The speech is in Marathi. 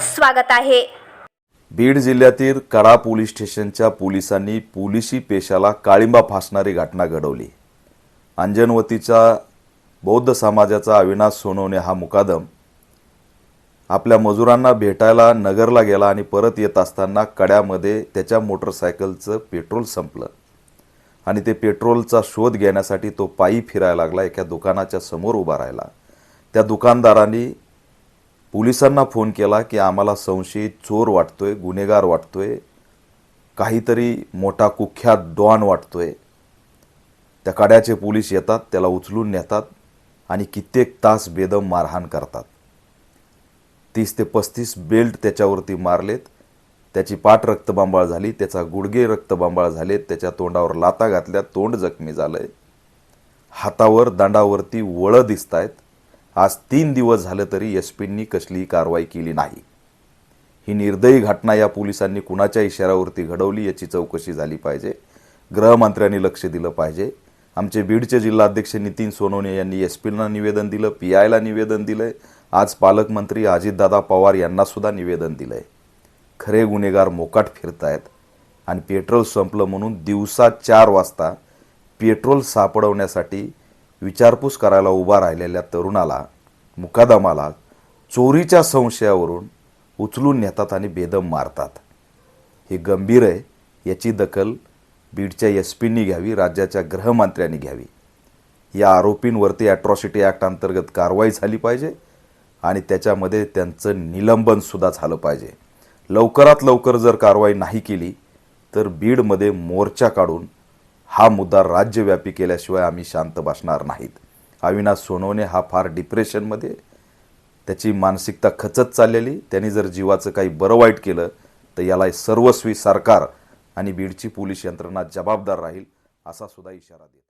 स्वागत आहे. बीड जिल्ह्यातील कडा पोलीस स्टेशनच्या पोलिसांनी पोलिसी पेशाला काळिंबा फासणारी घटना घडवली. अंजनवतीचा बौद्ध समाजाचा अविनाश सोनवणे हा मुकादम आपल्या मजुरांना भेटायला नगरला गेला आणि परत येत असताना कड्यामध्ये त्याच्या मोटरसायकलचं पेट्रोल संपलं आणि ते पेट्रोलचा शोध घेण्यासाठी तो पायी फिरायला लागला. एका दुकानाच्या समोर उभा राहिला. त्या दुकानदारांनी पोलिसांना फोन केला की आम्हाला संशयित चोर वाटतोय गुन्हेगार वाटतोय काहीतरी मोठा कुख्यात डॉन वाटतोय. त्या कड्याचे पोलीस येतात त्याला उचलून नेतात आणि कित्येक तास बेदम मारहाण करतात. तीस ते पस्तीस बेल्ट त्याच्यावरती मारलेत. त्याची पाठ रक्तबांबाळ झाली त्याचा गुडघे रक्तबांबाळ झालेत त्याच्या तोंडावर लाता घातल्या तोंड जखमी झालंय. हातावर दांडावरती वळं दिसत आहेत आज तीन दिवस झालं तरी एस पींनी कसलीही कारवाई केली नाही. ही निर्दयी घटना या पोलिसांनी कुणाच्या इशाऱ्यावरती घडवली याची चौकशी झाली पाहिजे. गृहमंत्र्यांनी लक्ष दिलं पाहिजे. आमचे बीडचे जिल्हाध्यक्ष नितीन सोनवणे यांनी एस पींना निवेदन दिलं पी आयला निवेदन दिलंय. आज पालकमंत्री अजितदादा पवार यांनासुद्धा निवेदन निवेदन दिलंय. खरे गुन्हेगार मोकाट फिरत आहेत आणि पेट्रोल संपलं म्हणून दिवसा चार वाजता पेट्रोल सापडवण्यासाठी विचारपूस करायला उभा राहिलेल्या तरुणाला मुकादमाला चोरीच्या संशयावरून उचलून नेतात आणि बेदम मारतात. हे गंभीर आहे याची दखल बीडच्या एस पींनी घ्यावी राज्याच्या गृहमंत्र्यांनी घ्यावी. या आरोपींवरती ॲट्रॉसिटी ॲक्ट अंतर्गत कारवाई झाली पाहिजे आणि त्याच्यामध्ये त्यांचं निलंबनसुद्धा झालं पाहिजे. लवकरात लवकर जर कारवाई नाही केली तर बीडमध्ये मोर्चा काढून हा मुद्दा राज्यव्यापी केल्याशिवाय आम्ही शांत बसणार नाहीत. अविनाश सोनवणे हा फार डिप्रेशनमध्ये त्याची मानसिकता खचत चाललेली त्यांनी जर जीवाचं काही बरं वाईट केलं तर याला सर्वस्वी सरकार आणि बीडची पोलीस यंत्रणा जबाबदार राहील असा सुद्धा इशारा देतो